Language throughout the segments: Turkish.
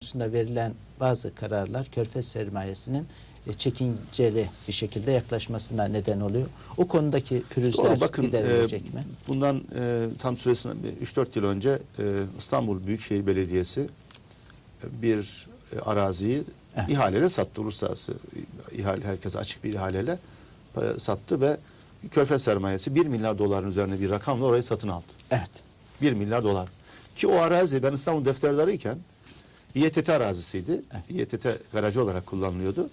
konusunda verilen bazı kararlar körfez sermayesinin e, çekinceli bir şekilde yaklaşmasına neden oluyor. O konudaki pürüzler Doğru, bakın, giderilecek e, mi? Bundan e, tam süresine 3-4 yıl önce e, İstanbul Büyükşehir Belediyesi e, bir e, araziyi Evet. ihaleyle sattı. Uluslararası ihale, herkese açık bir ihaleyle e, sattı ve Körfez sermayesi 1 milyar doların üzerine bir rakamla orayı satın aldı. Evet. 1 milyar dolar. Ki o arazi ben İstanbul defterdarıyken İETT arazisiydi. İETT garajı olarak kullanılıyordu.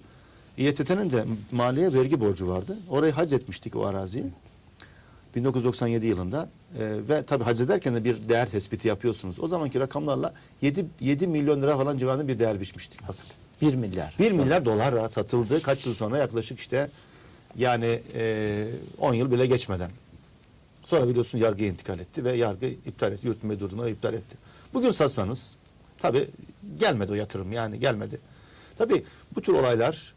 İETT'nin de maliye vergi borcu vardı. Orayı hac etmiştik o araziyi. 1997 yılında Ee, ve tabii hac ederken de bir değer tespiti yapıyorsunuz. O zamanki rakamlarla 7, 7 milyon lira falan civarında bir değer biçmiştik. Bakın. 1 milyar. 1 milyar dolar satıldı. Kaç yıl sonra yaklaşık işte yani e, 10 yıl bile geçmeden. Sonra biliyorsun yargıya intikal etti ve yargı iptal etti. Yürütme durumuna iptal etti. Bugün satsanız tabii gelmedi o yatırım yani gelmedi. Tabii bu tür olaylar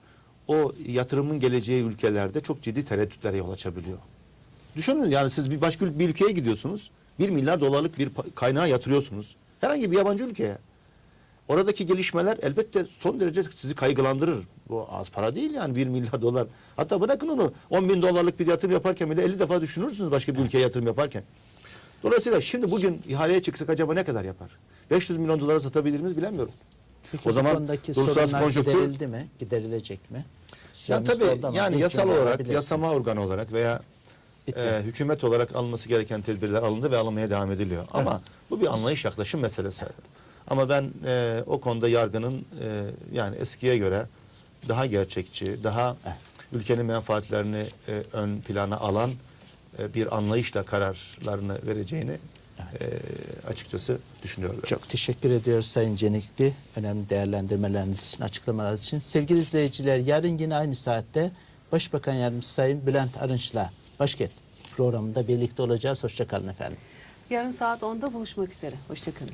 o yatırımın geleceği ülkelerde çok ciddi tereddütlere yol açabiliyor. Düşünün yani siz bir başka bir ülkeye gidiyorsunuz. 1 milyar dolarlık bir kaynağı yatırıyorsunuz. Herhangi bir yabancı ülkeye. Oradaki gelişmeler elbette son derece sizi kaygılandırır. Bu az para değil yani 1 milyar dolar. Hatta bırakın onu 10 bin dolarlık bir yatırım yaparken bile 50 defa düşünürsünüz başka bir ülkeye yatırım yaparken. Dolayısıyla şimdi bugün ihaleye çıksak acaba ne kadar yapar? 500 milyon dolara satabilir miyiz bilemiyorum. Peki O zaman uluslararası sorunlar konjonktür- giderilecek mi? Giderilecek mi? Ya Siyonist tabii yani yasal olarak, yasama organı olarak veya Bitti. e, hükümet olarak alınması gereken tedbirler alındı ve alınmaya devam ediliyor. Ama bu bir anlayış yaklaşım meselesi. Ama ben e, o konuda yargının e, yani eskiye göre daha gerçekçi, daha Evet. ülkenin menfaatlerini e, ön plana alan e, bir anlayışla kararlarını vereceğini e, açıkçası düşünüyorum. Çok teşekkür ediyoruz Sayın Cenikli. Önemli değerlendirmeleriniz için, açıklamalarınız için. Sevgili izleyiciler yarın yine aynı saatte Başbakan Yardımcısı Sayın Bülent Arınç'la Başkent programında birlikte olacağız. Hoşçakalın efendim. Yarın saat 10'da buluşmak üzere. Hoşçakalın.